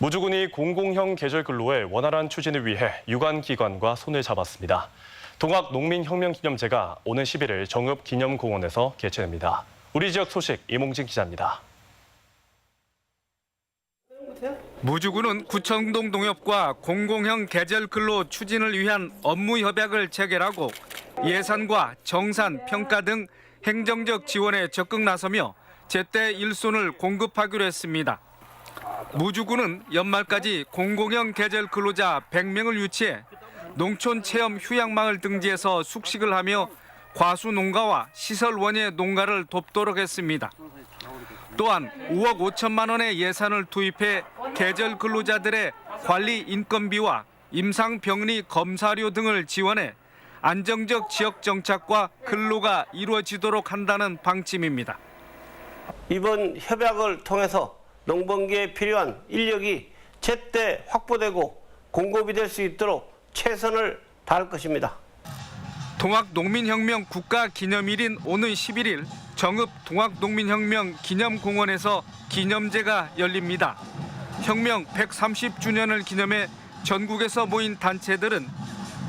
무주군이 공공형 계절 근로의 원활한 추진을 위해 유관 기관과 손을 잡았습니다. 동학 농민혁명기념제가 오는 11일 정읍 기념공원에서 개최됩니다. 우리 지역 소식 이몽진 기자입니다. 무주군은 구청동 농협과 공공형 계절 근로 추진을 위한 업무 협약을 체결하고 예산과 정산, 평가 등 행정적 지원에 적극 나서며 제때 일손을 공급하기로 했습니다. 무주군은 연말까지 공공형 계절 근로자 100명을 유치해 농촌 체험 휴양마을 등지에서 숙식을 하며 과수 농가와 시설 원예 농가를 돕도록 했습니다. 또한 5억 5천만 원의 예산을 투입해 계절 근로자들의 관리 인건비와 임상 병리 검사료 등을 지원해 안정적 지역 정착과 근로가 이루어지도록 한다는 방침입니다. 이번 협약을 통해서 농번기에 필요한 인력이 제때 확보되고 공급이 될 수 있도록 최선을 다할 것입니다. 동학 농민혁명 국가 기념일인 오는 11일 정읍 동학 농민혁명 기념공원에서 기념제가 열립니다. 혁명 130주년을 기념해 전국에서 모인 단체들은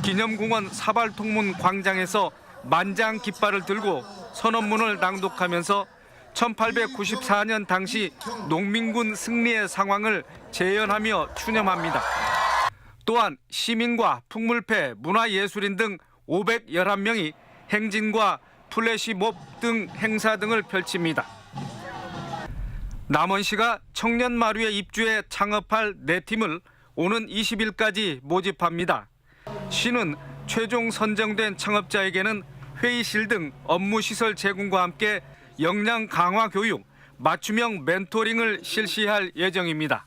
기념공원 사발통문 광장에서 만장 깃발을 들고 선언문을 낭독하면서 1894년 당시 농민군 승리의 상황을 재현하며 추념합니다. 또한 시민과 풍물패, 문화예술인 등 511명이 행진과 플래시몹 등 행사 등을 펼칩니다. 남원 시가 청년 마루에 입주해 창업할 네 팀을 오는 20일까지 모집합니다. 시는 최종 선정된 창업자에게는 회의실 등 업무 시설 제공과 함께 역량 강화 교육, 맞춤형 멘토링을 실시할 예정입니다.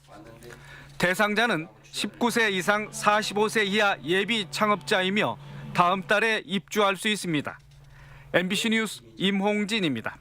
대상자는 19세 이상 45세 이하 예비 창업자이며 다음 달에 입주할 수 있습니다. MBC 뉴스 임홍진입니다.